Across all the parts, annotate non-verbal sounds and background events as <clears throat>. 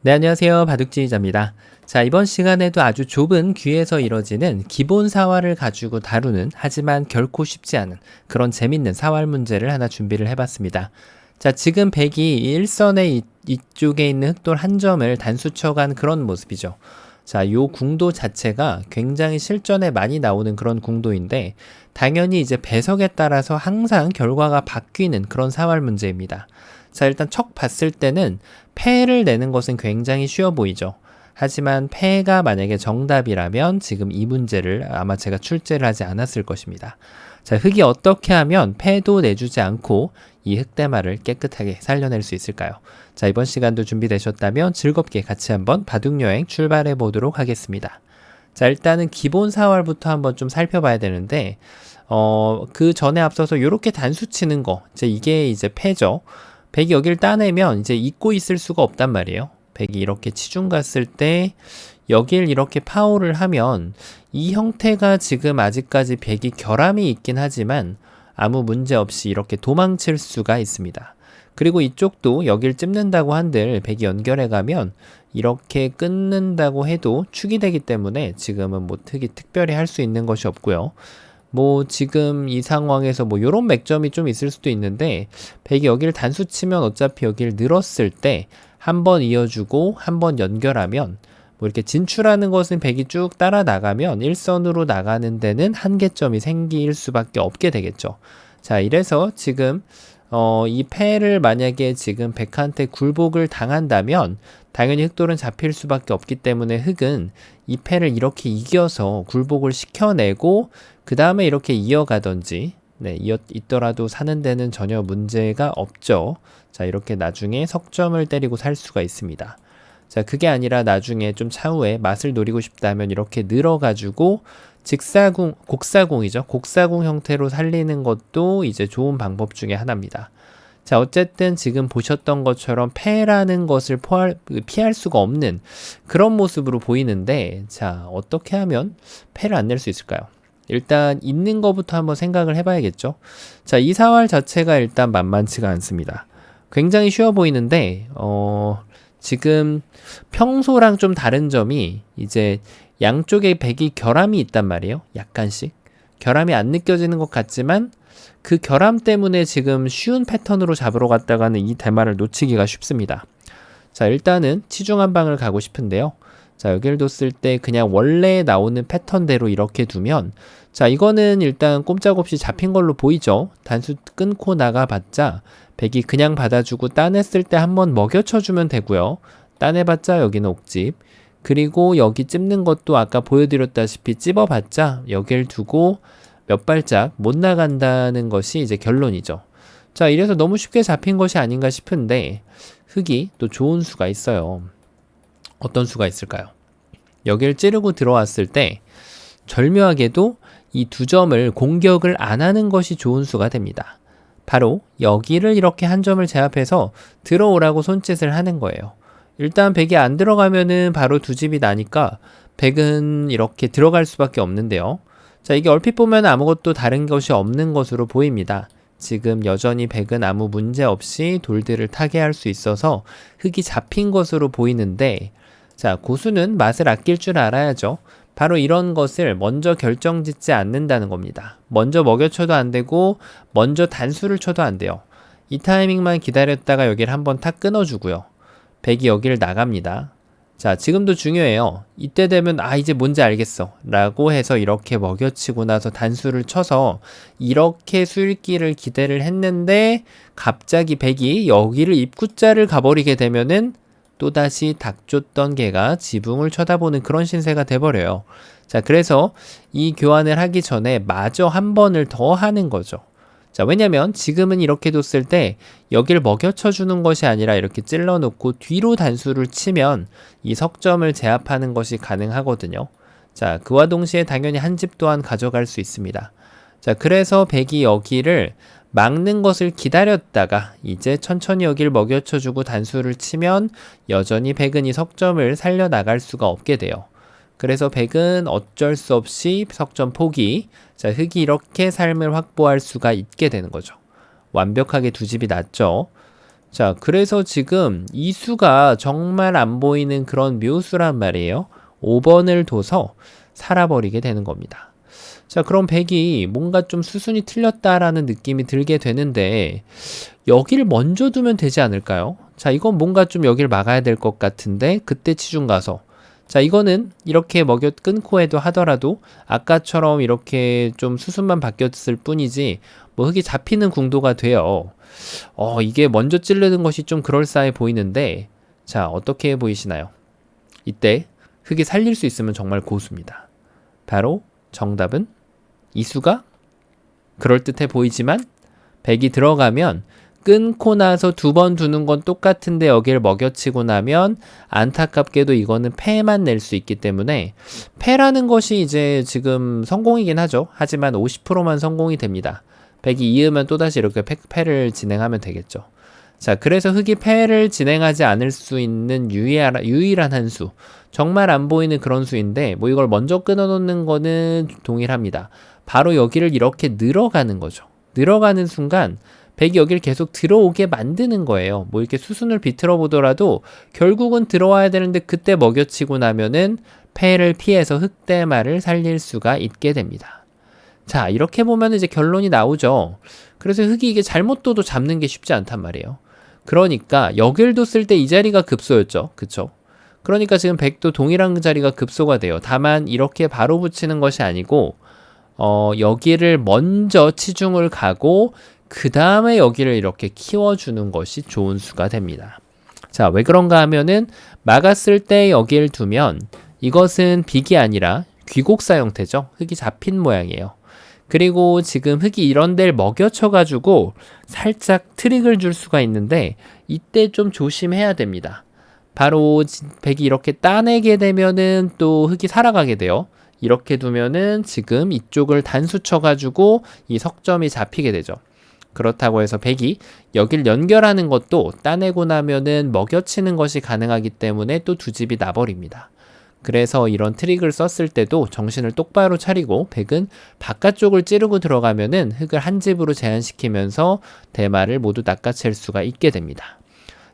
네, 안녕하세요. 바둑지휘자입니다. 자, 이번 시간에도 아주 좁은 귀에서 이뤄지는 기본 사활을 가지고 다루는 하지만 결코 쉽지 않은 그런 재밌는 사활 문제를 하나 준비를 해봤습니다. 자, 지금 백이 일선의 이, 이쪽에 있는 흑돌 한 점을 단수 쳐간 그런 모습이죠. 자, 요 궁도 자체가 굉장히 실전에 많이 나오는 그런 궁도인데 당연히 이제 배석에 따라서 항상 결과가 바뀌는 그런 사활 문제입니다. 자, 일단 척 봤을 때는 패를 내는 것은 굉장히 쉬워 보이죠. 하지만 패가 만약에 정답이라면 지금 이 문제를 아마 제가 출제를 하지 않았을 것입니다. 자, 흙이 어떻게 하면 패도 내주지 않고 이 흑대마를 깨끗하게 살려낼 수 있을까요? 자, 이번 시간도 준비되셨다면 즐겁게 같이 한번 바둑여행 출발해 보도록 하겠습니다. 자, 일단은 기본 사활부터 한번 좀 살펴봐야 되는데, 어, 그 전에 앞서서 이렇게 단수 치는 거, 이제 이게 이제 패죠. 백이 여기를 따내면 이제 잊고 있을 수가 없단 말이에요. 백이 이렇게 치중 갔을 때 여길 이렇게 파워를 하면 이 형태가 지금 아직까지 백이 결함이 있긴 하지만 아무 문제 없이 이렇게 도망칠 수가 있습니다. 그리고 이쪽도 여길 찝는다고 한들 백이 연결해 가면 이렇게 끊는다고 해도 축이 되기 때문에 지금은 뭐 특히 특별히 할 수 있는 것이 없고요. 뭐 지금 이 상황에서 뭐 요런 맥점이 좀 있을 수도 있는데 백이 여기를 단수 치면 어차피 여기를 늘었을 때 한 번 이어주고 한 번 연결하면 뭐 이렇게 진출하는 것은 백이 쭉 따라 나가면 일선으로 나가는 데는 한계점이 생길 수밖에 없게 되겠죠. 자, 이래서 지금 어, 이 패를 만약에 지금 백한테 굴복을 당한다면 당연히 흑돌은 잡힐 수밖에 없기 때문에 흑은 이 패를 이렇게 이겨서 굴복을 시켜내고 그 다음에 이렇게 이어가던지 네, 이어 있더라도 사는 데는 전혀 문제가 없죠. 자, 이렇게 나중에 석점을 때리고 살 수가 있습니다. 자, 그게 아니라 나중에 좀 차후에 맛을 노리고 싶다면 이렇게 늘어가지고 직사궁, 곡사궁이죠. 곡사궁 형태로 살리는 것도 이제 좋은 방법 중에 하나입니다. 자, 어쨌든 지금 보셨던 것처럼 패라는 것을 포할, 피할 수가 없는 그런 모습으로 보이는데, 자, 어떻게 하면 패를 안 낼 수 있을까요? 일단 있는 것부터 한번 생각을 해봐야겠죠. 자, 이 사활 자체가 일단 만만치가 않습니다. 굉장히 쉬워 보이는데, 어, 지금 평소랑 좀 다른 점이 이제 양쪽에 백이 결함이 있단 말이에요. 약간씩. 결함이 안 느껴지는 것 같지만 그 결함 때문에 지금 쉬운 패턴으로 잡으러 갔다가는 이 대마를 놓치기가 쉽습니다. 자, 일단은 치중 한 방을 가고 싶은데요. 자, 여기를 뒀을 때 그냥 원래 나오는 패턴대로 이렇게 두면 자, 이거는 일단 꼼짝없이 잡힌 걸로 보이죠? 단수 끊고 나가봤자 백이 그냥 받아주고 따냈을 때 한번 먹여쳐주면 되고요. 따내봤자 여기는 옥집. 그리고 여기 찝는 것도 아까 보여드렸다시피 찝어봤자 여길 두고 몇 발짝 못 나간다는 것이 이제 결론이죠. 자, 이래서 너무 쉽게 잡힌 것이 아닌가 싶은데 흙이 또 좋은 수가 있어요. 어떤 수가 있을까요? 여기를 찌르고 들어왔을 때 절묘하게도 이 두 점을 공격을 안 하는 것이 좋은 수가 됩니다. 바로 여기를 이렇게 한 점을 제압해서 들어오라고 손짓을 하는 거예요. 일단 백이 안 들어가면은 바로 두 집이 나니까 백은 이렇게 들어갈 수밖에 없는데요. 자, 이게 얼핏 보면 아무것도 다른 것이 없는 것으로 보입니다. 지금 여전히 백은 아무 문제 없이 돌들을 타게 할 수 있어서 흙이 잡힌 것으로 보이는데 자, 고수는 맛을 아낄 줄 알아야죠. 바로 이런 것을 먼저 결정 짓지 않는다는 겁니다. 먼저 먹여쳐도 안 되고, 먼저 단수를 쳐도 안 돼요. 이 타이밍만 기다렸다가 여기를 한번 탁 끊어주고요. 백이 여기를 나갑니다. 자, 지금도 중요해요. 이때 되면, 아, 이제 뭔지 알겠어. 라고 해서 이렇게 먹여치고 나서 단수를 쳐서 이렇게 수일기를 기대를 했는데, 갑자기 백이 여기를 입구자를 가버리게 되면은 또다시 닥쳤던 개가 지붕을 쳐다보는 그런 신세가 돼버려요. 자, 그래서 이 교환을 하기 전에 마저 한 번을 더 하는 거죠. 자, 왜냐면 지금은 이렇게 뒀을 때 여기를 먹여쳐 주는 것이 아니라 이렇게 찔러 놓고 뒤로 단수를 치면 이 석점을 제압하는 것이 가능하거든요. 자, 그와 동시에 당연히 한 집 또한 가져갈 수 있습니다. 자, 그래서 백이 여기를 막는 것을 기다렸다가 이제 천천히 여기를 먹여쳐주고 단수를 치면 여전히 백은 이 석점을 살려나갈 수가 없게 돼요. 그래서 백은 어쩔 수 없이 석점 포기, 자, 흙이 이렇게 삶을 확보할 수가 있게 되는 거죠. 완벽하게 두 집이 났죠. 자, 그래서 지금 이 수가 정말 안 보이는 그런 묘수란 말이에요. 5번을 둬서 살아버리게 되는 겁니다. 자, 그럼 100이 뭔가 좀 수순이 틀렸다라는 느낌이 들게 되는데 여기를 먼저 두면 되지 않을까요? 자, 이건 뭔가 좀 여기를 막아야 될 것 같은데 그때 치중 가서 자, 이거는 이렇게 먹여 끊고 해도 하더라도 아까처럼 이렇게 좀 수순만 바뀌었을 뿐이지 뭐 흙이 잡히는 궁도가 돼요. 어, 이게 먼저 찌르는 것이 좀 그럴싸해 보이는데 자, 어떻게 보이시나요? 이때 흙이 살릴 수 있으면 정말 고수입니다. 바로 정답은 이수가 그럴듯해 보이지만 100이 들어가면 끊고 나서 두 번 두는 건 똑같은데 여기를 먹여치고 나면 안타깝게도 이거는 패만 낼 수 있기 때문에 패라는 것이 이제 지금 성공이긴 하죠. 하지만 50%만 성공이 됩니다. 100이 이으면 또다시 이렇게 패, 패를 진행하면 되겠죠. 자, 그래서 흑이 패를 진행하지 않을 수 있는 유일한, 유일한 한 수. 정말 안 보이는 그런 수인데, 뭐 이걸 먼저 끊어놓는 거는 동일합니다. 바로 여기를 이렇게 늘어가는 거죠. 늘어가는 순간, 백이 여기를 계속 들어오게 만드는 거예요. 뭐 이렇게 수순을 비틀어 보더라도 결국은 들어와야 되는데 그때 먹여치고 나면은 패를 피해서 흑대마를 살릴 수가 있게 됩니다. 자, 이렇게 보면 이제 결론이 나오죠. 그래서 흑이 이게 잘못 둬도 잡는 게 쉽지 않단 말이에요. 그러니까 여길 뒀을 때이 자리가 급소였죠. 그쵸? 그러니까 지금 100도 동일한 자리가 급소가 돼요. 다만 이렇게 바로 붙이는 것이 아니고 어, 여기를 먼저 치중을 가고 그 다음에 여기를 이렇게 키워주는 것이 좋은 수가 됩니다. 자, 왜 그런가 하면은 막았을 때 여기를 두면 이것은 빅이 아니라 귀곡사 형태죠. 흙이 잡힌 모양이에요. 그리고 지금 흙이 이런 데를 먹여쳐가지고 살짝 트릭을 줄 수가 있는데 이때 좀 조심해야 됩니다. 바로 백이 이렇게 따내게 되면은 또 흙이 살아가게 돼요. 이렇게 두면은 지금 이쪽을 단수 쳐가지고 이 석점이 잡히게 되죠. 그렇다고 해서 백이 여길 연결하는 것도 따내고 나면은 먹여치는 것이 가능하기 때문에 또 두 집이 나버립니다. 그래서 이런 트릭을 썼을 때도 정신을 똑바로 차리고 백은 바깥쪽을 찌르고 들어가면은 흙을 한 집으로 제한시키면서 대마를 모두 낚아챌 수가 있게 됩니다.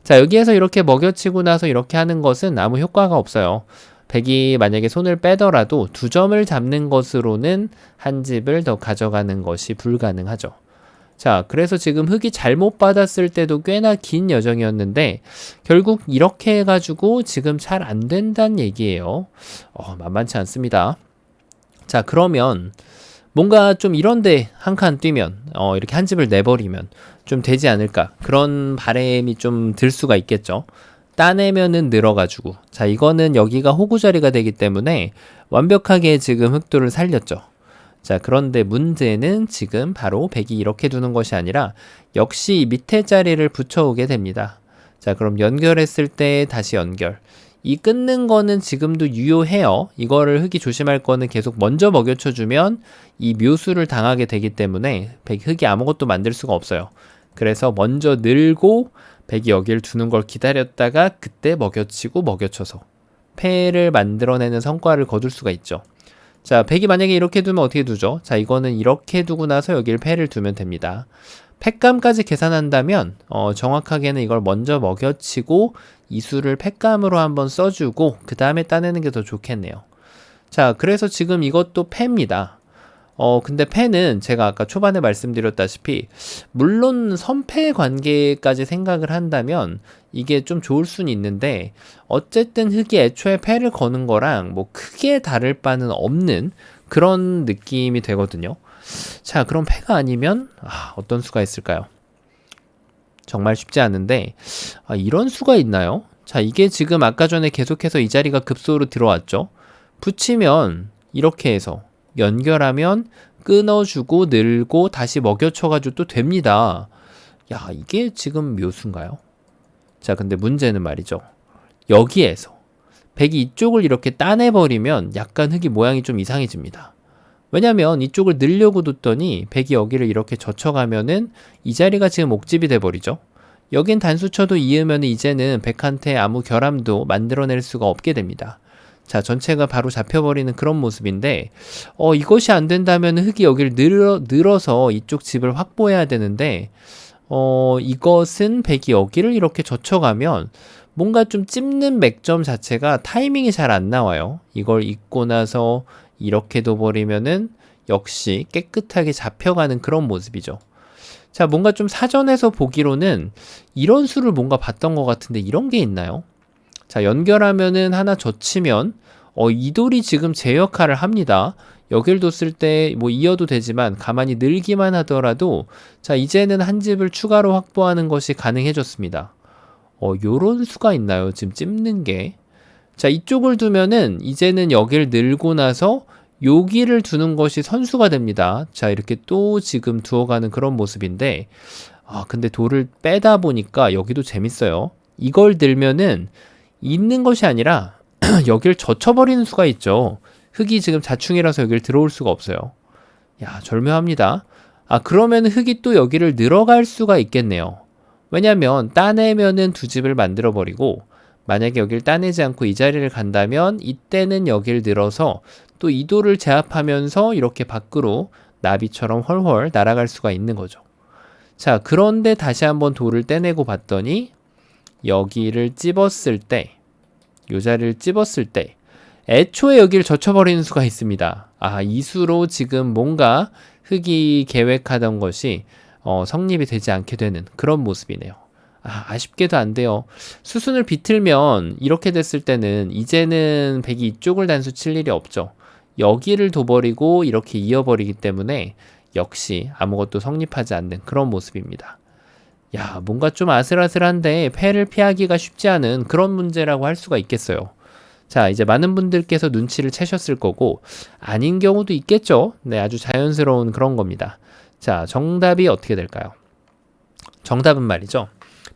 자, 여기에서 이렇게 먹여치고 나서 이렇게 하는 것은 아무 효과가 없어요. 백이 만약에 손을 빼더라도 두 점을 잡는 것으로는 한 집을 더 가져가는 것이 불가능하죠. 자, 그래서 지금 흙이 잘못 받았을 때도 꽤나 긴 여정이었는데 결국 이렇게 해가지고 지금 잘 안 된다는 얘기예요. 어, 만만치 않습니다. 자, 그러면 뭔가 좀 이런데 한 칸 뛰면 어, 이렇게 한 집을 내버리면 좀 되지 않을까 그런 바램이 좀 들 수가 있겠죠. 따내면은 늘어가지고 자 이거는 여기가 호구 자리가 되기 때문에 완벽하게 지금 흑도를 살렸죠. 자, 그런데 문제는 지금 바로 100이 이렇게 두는 것이 아니라 역시 밑에 자리를 붙여오게 됩니다. 자, 그럼 연결했을 때 다시 연결. 이 끊는 거는 지금도 유효해요. 이거를 흙이 조심할 거는 계속 먼저 먹여쳐주면 이 묘수를 당하게 되기 때문에 백 흙이 아무것도 만들 수가 없어요. 그래서 먼저 늘고 백이 여기를 두는 걸 기다렸다가 그때 먹여치고 먹여쳐서 패를 만들어내는 성과를 거둘 수가 있죠. 자, 100이 만약에 이렇게 두면 어떻게 두죠? 자, 이거는 이렇게 두고 나서 여기를 패를 두면 됩니다. 팩감까지 계산한다면 어, 정확하게는 이걸 먼저 먹여치고 이수를 팩감으로 한번 써주고 그 다음에 따내는 게 더 좋겠네요. 자, 그래서 지금 이것도 패입니다. 어, 근데 패는 제가 아까 초반에 말씀드렸다시피, 물론 선패 관계까지 생각을 한다면 이게 좀 좋을 수는 있는데, 어쨌든 흑이 애초에 패를 거는 거랑 뭐 크게 다를 바는 없는 그런 느낌이 되거든요. 자, 그럼 패가 아니면, 아, 어떤 수가 있을까요? 정말 쉽지 않은데, 아, 이런 수가 있나요? 자, 이게 지금 아까 전에 계속해서 이 자리가 급소로 들어왔죠? 붙이면 이렇게 해서 연결하면 끊어주고 늘고 다시 먹여쳐가지고 또 됩니다. 야, 이게 지금 묘수인가요? 자, 근데 문제는 말이죠. 여기에서 백이 이쪽을 이렇게 따내버리면 약간 흙이 모양이 좀 이상해집니다. 왜냐면 이쪽을 늘려고 뒀더니 백이 여기를 이렇게 젖혀가면은 이 자리가 지금 옥집이 돼버리죠. 여긴 단수쳐도 이으면 이제는 백한테 아무 결함도 만들어낼 수가 없게 됩니다. 자, 전체가 바로 잡혀버리는 그런 모습인데, 어, 이것이 안 된다면 흙이 여기를 늘어, 늘어서 이쪽 집을 확보해야 되는데, 어, 이것은 백이 여기를 이렇게 젖혀가면 뭔가 좀 찝는 맥점 자체가 타이밍이 잘 안 나와요. 이걸 잊고 나서 이렇게 둬버리면은 역시 깨끗하게 잡혀가는 그런 모습이죠. 자, 뭔가 좀 사전에서 보기로는 이런 수를 뭔가 봤던 것 같은데 이런 게 있나요? 자, 연결하면은 하나 젖히면 어, 이 돌이 지금 제 역할을 합니다. 여길 뒀을 때 뭐 이어도 되지만 가만히 늘기만 하더라도 자, 이제는 한 집을 추가로 확보하는 것이 가능해졌습니다. 어, 요런 수가 있나요? 지금 찝는 게. 자, 이쪽을 두면은 이제는 여길 늘고 나서 여기를 두는 것이 선수가 됩니다. 자, 이렇게 또 지금 두어가는 그런 모습인데, 아, 근데 돌을 빼다 보니까 여기도 재밌어요. 이걸 들면은 있는 것이 아니라 <clears throat> 여길 젖혀버리는 수가 있죠. 흙이 지금 자충이라서 여길 들어올 수가 없어요. 야, 절묘합니다. 아, 그러면 흙이 또 여기를 늘어갈 수가 있겠네요. 왜냐면 따내면은 두 집을 만들어 버리고 만약에 여길 따내지 않고 이 자리를 간다면 이때는 여길 늘어서 또 이도를 제압하면서 이렇게 밖으로 나비처럼 훨훨 날아갈 수가 있는 거죠. 자, 그런데 다시 한번 돌을 떼내고 봤더니 여기를 찝었을 때, 요 자리를 찝었을 때, 애초에 여기를 젖혀버리는 수가 있습니다. 아, 이 수로 지금 뭔가 흙이 계획하던 것이 어, 성립이 되지 않게 되는 그런 모습이네요. 아, 아쉽게도 안 돼요. 수순을 비틀면 이렇게 됐을 때는 이제는 백이 이쪽을 단수 칠 일이 없죠. 여기를 둬버리고 이렇게 이어버리기 때문에 역시 아무것도 성립하지 않는 그런 모습입니다. 야, 뭔가 좀 아슬아슬한데 패를 피하기가 쉽지 않은 그런 문제라고 할 수가 있겠어요. 자, 이제 많은 분들께서 눈치를 채셨을 거고, 아닌 경우도 있겠죠? 네, 아주 자연스러운 그런 겁니다. 자, 정답이 어떻게 될까요? 정답은 말이죠.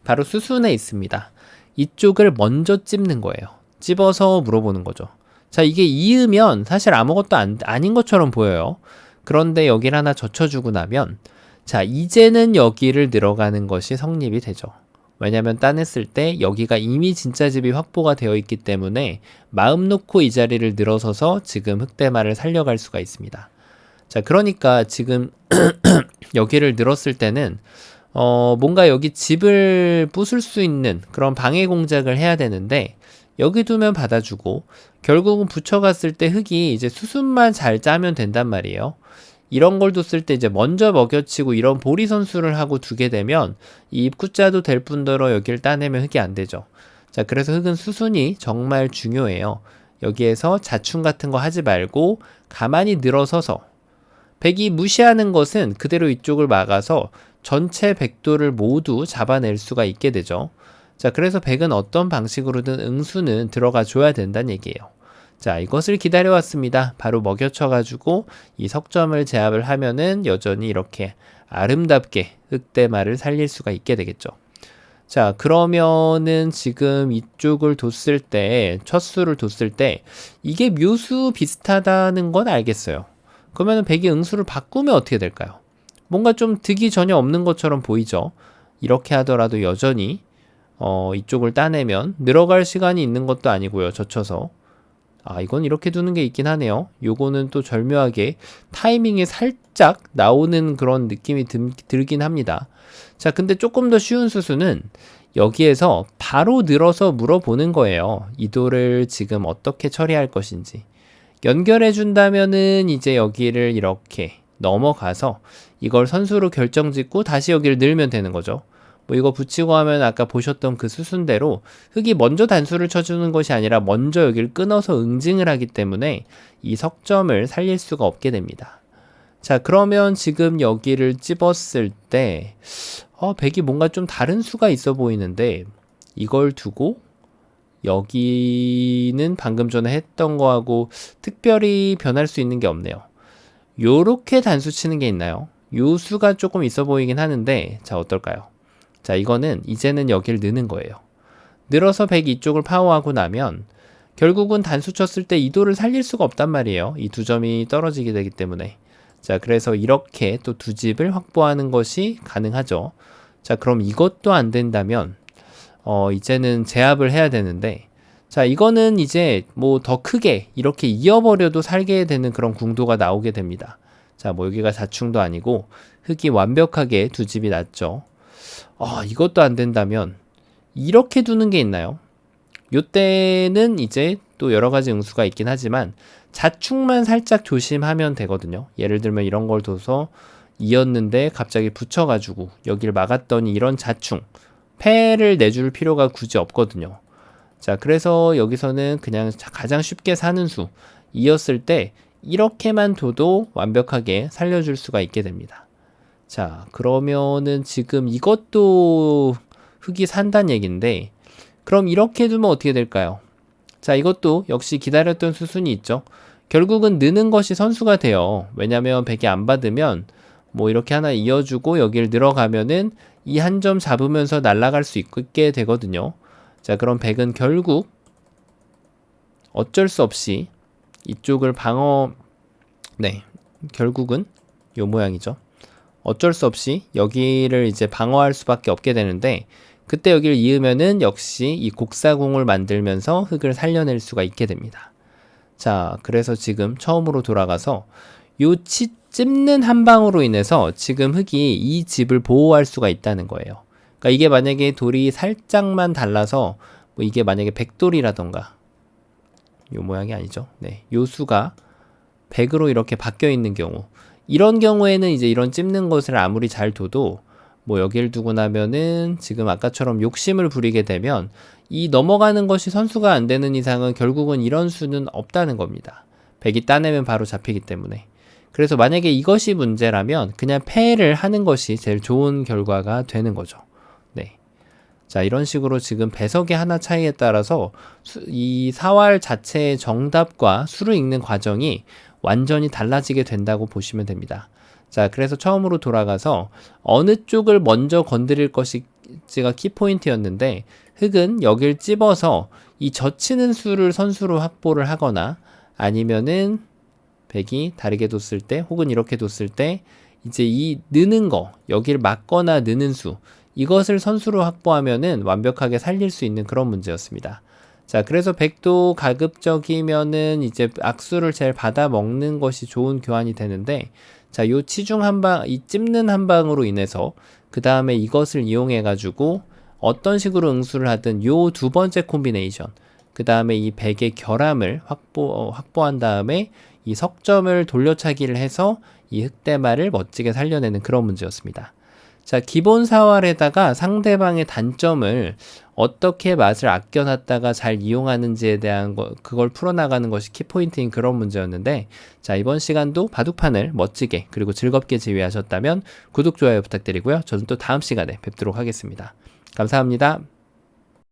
바로 수순에 있습니다. 이쪽을 먼저 찝는 거예요. 찝어서 물어보는 거죠. 자, 이게 이으면 사실 아무것도 안, 아닌 것처럼 보여요. 그런데 여기를 하나 젖혀주고 나면, 자, 이제는 여기를 들어가는 것이 성립이 되죠. 왜냐면 따냈을 때 여기가 이미 진짜 집이 확보가 되어 있기 때문에 마음 놓고 이 자리를 늘어서서 지금 흑대마를 살려갈 수가 있습니다. 자, 그러니까 지금 <clears throat> 여기를 늘었을 때는 어, 뭔가 여기 집을 부술 수 있는 그런 방해 공작을 해야 되는데 여기 두면 받아주고 결국은 붙여갔을 때 흙이 이제 수순만 잘 짜면 된단 말이에요. 이런 걸 뒀을 때 이제 먼저 먹여치고 이런 보리 선수를 하고 두게 되면 이 입구자도 될 뿐더러 여기를 따내면 흙이 안 되죠. 자, 그래서 흙은 수순이 정말 중요해요. 여기에서 자충 같은 거 하지 말고 가만히 늘어서서 백이 무시하는 것은 그대로 이쪽을 막아서 전체 백도를 모두 잡아낼 수가 있게 되죠. 자, 그래서 백은 어떤 방식으로든 응수는 들어가 줘야 된다는 얘기예요. 자, 이것을 기다려왔습니다. 바로 먹여쳐가지고 이 석점을 제압을 하면은 여전히 이렇게 아름답게 흑대마를 살릴 수가 있게 되겠죠. 자, 그러면은 지금 이쪽을 뒀을 때, 첫 수를 뒀을 때, 이게 묘수 비슷하다는 건 알겠어요. 그러면 백이 응수를 바꾸면 어떻게 될까요? 뭔가 좀 득이 전혀 없는 것처럼 보이죠? 이렇게 하더라도 여전히, 어, 이쪽을 따내면 늘어갈 시간이 있는 것도 아니고요. 젖혀서. 아, 이건 이렇게 두는 게 있긴 하네요. 요거는 또 절묘하게 타이밍이 살짝 나오는 그런 느낌이 들, 들긴 합니다. 자, 근데 조금 더 쉬운 수수는 여기에서 바로 늘어서 물어보는 거예요. 이도를 지금 어떻게 처리할 것인지. 연결해 준다면은 이제 여기를 이렇게 넘어가서 이걸 선수로 결정 짓고 다시 여기를 늘면 되는 거죠. 뭐 이거 붙이고 하면 아까 보셨던 그 수순대로 흙이 먼저 단수를 쳐주는 것이 아니라 먼저 여기를 끊어서 응징을 하기 때문에 이 석점을 살릴 수가 없게 됩니다. 자, 그러면 지금 여기를 찝었을 때, 어, 백이 뭔가 좀 다른 수가 있어 보이는데, 이걸 두고, 여기는 방금 전에 했던 거하고 특별히 변할 수 있는 게 없네요. 요렇게 단수 치는 게 있나요? 요 수가 조금 있어 보이긴 하는데, 자, 어떨까요? 자, 이거는 이제는 여기를 느는 거예요. 늘어서 100 이쪽을 파워하고 나면 결국은 단수 쳤을 때 이도를 살릴 수가 없단 말이에요. 이 두 점이 떨어지게 되기 때문에. 자, 그래서 이렇게 또 두 집을 확보하는 것이 가능하죠. 자, 그럼 이것도 안 된다면, 어, 이제는 제압을 해야 되는데, 자, 이거는 이제 뭐 더 크게 이렇게 이어버려도 살게 되는 그런 궁도가 나오게 됩니다. 자, 뭐 여기가 자충도 아니고 흙이 완벽하게 두 집이 났죠. 아, 이것도 안 된다면 이렇게 두는 게 있나요? 요때는 이제 또 여러 가지 응수가 있긴 하지만 자축만 살짝 조심하면 되거든요. 예를 들면 이런 걸 둬서 이었는데 갑자기 붙여가지고 여길 막았더니 이런 자충 패를 내줄 필요가 굳이 없거든요. 자, 그래서 여기서는 그냥 가장 쉽게 사는 수 이었을 때 이렇게만 둬도 완벽하게 살려줄 수가 있게 됩니다. 자, 그러면은 지금 이것도 흙이 산다는 얘긴데 그럼 이렇게 두면 어떻게 될까요? 자, 이것도 역시 기다렸던 수순이 있죠. 결국은 느는 것이 선수가 돼요. 왜냐면 100이 안 받으면 뭐 이렇게 하나 이어주고 여길 늘어가면은 이 한 점 잡으면서 날아갈 수 있게 되거든요. 자, 그럼 100은 결국 어쩔 수 없이 이쪽을 방어, 네, 결국은 요 모양이죠. 어쩔 수 없이 여기를 이제 방어할 수밖에 없게 되는데 그때 여기를 이으면은 역시 이 곡사공을 만들면서 흙을 살려낼 수가 있게 됩니다. 자, 그래서 지금 처음으로 돌아가서 요 치, 찝는 한 방으로 인해서 지금 흙이 이 집을 보호할 수가 있다는 거예요. 그러니까 이게 만약에 돌이 살짝만 달라서 뭐 이게 만약에 백돌이라던가 요 모양이 아니죠. 네. 요 수가 100으로 이렇게 바뀌어 있는 경우 이런 경우에는 이제 이런 찝는 것을 아무리 잘 둬도 뭐 여기를 두고 나면은 지금 아까처럼 욕심을 부리게 되면 이 넘어가는 것이 선수가 안 되는 이상은 결국은 이런 수는 없다는 겁니다. 100이 따내면 바로 잡히기 때문에. 그래서 만약에 이것이 문제라면 그냥 패를 하는 것이 제일 좋은 결과가 되는 거죠. 네. 자, 이런 식으로 지금 배석의 하나 차이에 따라서 수, 이 사활 자체의 정답과 수를 읽는 과정이 완전히 달라지게 된다고 보시면 됩니다. 자, 그래서 처음으로 돌아가서 어느 쪽을 먼저 건드릴 것이지가 키포인트였는데 흙은 여길 찝어서 이 젖히는 수를 선수로 확보를 하거나 아니면은 백이 다르게 뒀을 때 혹은 이렇게 뒀을 때 이제 이 느는 거 여기를 막거나 느는 수 이것을 선수로 확보하면은 완벽하게 살릴 수 있는 그런 문제였습니다. 자, 그래서 백도 가급적이면은 이제 악수를 제일 받아 먹는 것이 좋은 교환이 되는데 자, 요 치중 한 방, 이 찝는 한 방으로 인해서 그 다음에 이것을 이용해 가지고 어떤 식으로 응수를 하든 요 두 번째 콤비네이션 그 다음에 이 백의 결함을 확보 어, 확보한 다음에 이 석점을 돌려차기를 해서 이 흑대마를 멋지게 살려내는 그런 문제였습니다. 자, 기본 사활에다가 상대방의 단점을 어떻게 맛을 아껴놨다가 잘 이용하는지에 대한 거, 그걸 풀어나가는 것이 키포인트인 그런 문제였는데, 자, 이번 시간도 바둑판을 멋지게 그리고 즐겁게 지휘하셨다면 구독, 좋아요 부탁드리고요. 저는 또 다음 시간에 뵙도록 하겠습니다. 감사합니다.